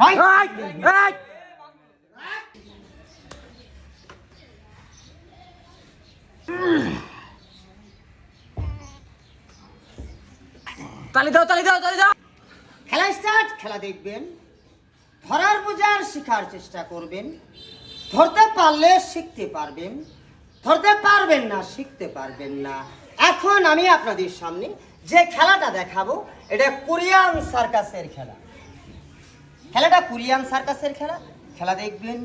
High তালি দাও তালি দাও তালি দাও। খেলা স্টার্ট খেলা দেখবেন। ধরার বোঝার শেখার চেষ্টা করবেন। ধরতে পারলে শিখতে পারবেন। ধরতে পারবেন না শিখতে পারবেন না। এখন আমি আপনাদের সামনে যে খেলাটা দেখাবো এটা কোরিয়ান সার্কাসের খেলা। খেলাটা কোরিয়ান সার্কাসের খেলা। খেলা দেখবেন।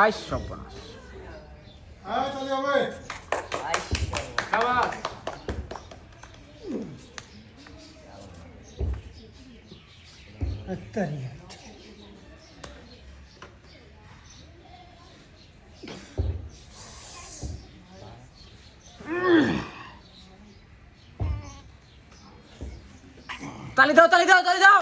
আই সর্বনাশ। হ্যাঁ চলে হবে তালি দাও তালি দাও তালি দাও।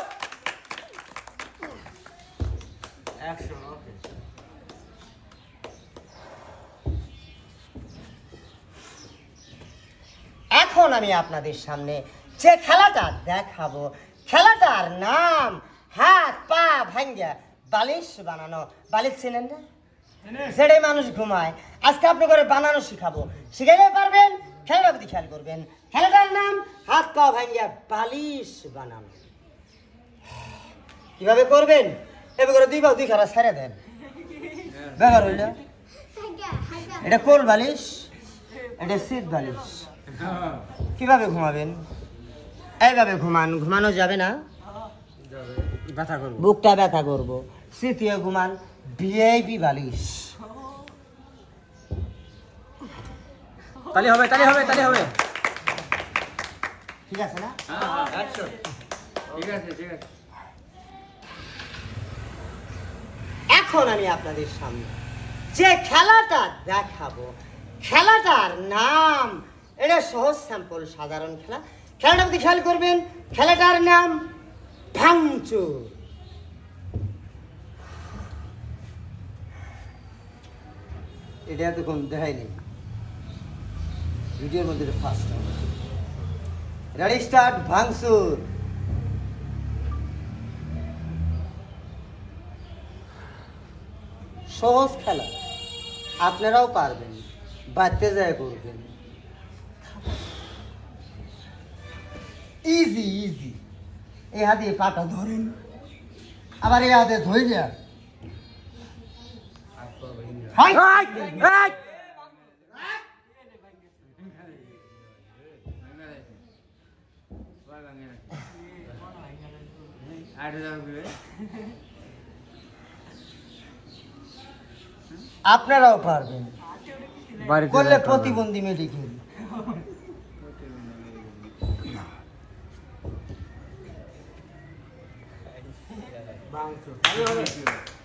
এখন আমি আপনাদের সামনে যে খেলাটা দেখাবো খেলাটার নাম হাত পা ভাঙ্গা বালিশ বানানো। বালিশ চেনেন না? যেটাই মানুষ ঘুমায়। আজকে আপনি করে বানানো শিখাবো। শিখাইতে পারবেন খেলাটা প্রতি খেয়াল করবেন। খেলাটার নাম হাত পা ভাঙ্গা বালিশ বানানো। কীভাবে করবেন? এবার করে দুই বা দুই খারা ছেড়ে দেন। ব্যাপার হইল এটা কোল বালিশ এটা সিট বালিশ। কীভাবে ঘুমাবেন? এইভাবে ঘুমান। ঘুমানো যাবে না? ব্যথা করব। বুকটা ব্যথা করব। তৃতীয় ঘুমান ভিআইপি বালিশ। তালি হবে তালি হবে তালি হবে। ঠিক আছে না? ঠিক আছে ঠিক আছে। এখন আমি আপনাদের সামনে যে খেলাটা দেখাবো খেলাটার নাম এটা সহজ স্যাম্পল সাধারণ খেলা। খেলাটা আপনি খেয়াল করবেন খেলাটার নাম ভাঙচুর। এটা এতক্ষণ দেখাইনি। ভিডিওর মধ্যে ফার্স্ট রেডি স্টার্ট ভাঙচুর। সহজ খেলা। আপনারাও পারবেন, বাড়তে যায় করবেন। ইজি ইজি এই হাতে পাটা ধরেন। আবার এই হাতে ধরে! আপনারাও পারবেন। করলে প্রতিবন্ধী মেডিকেল তালি হবে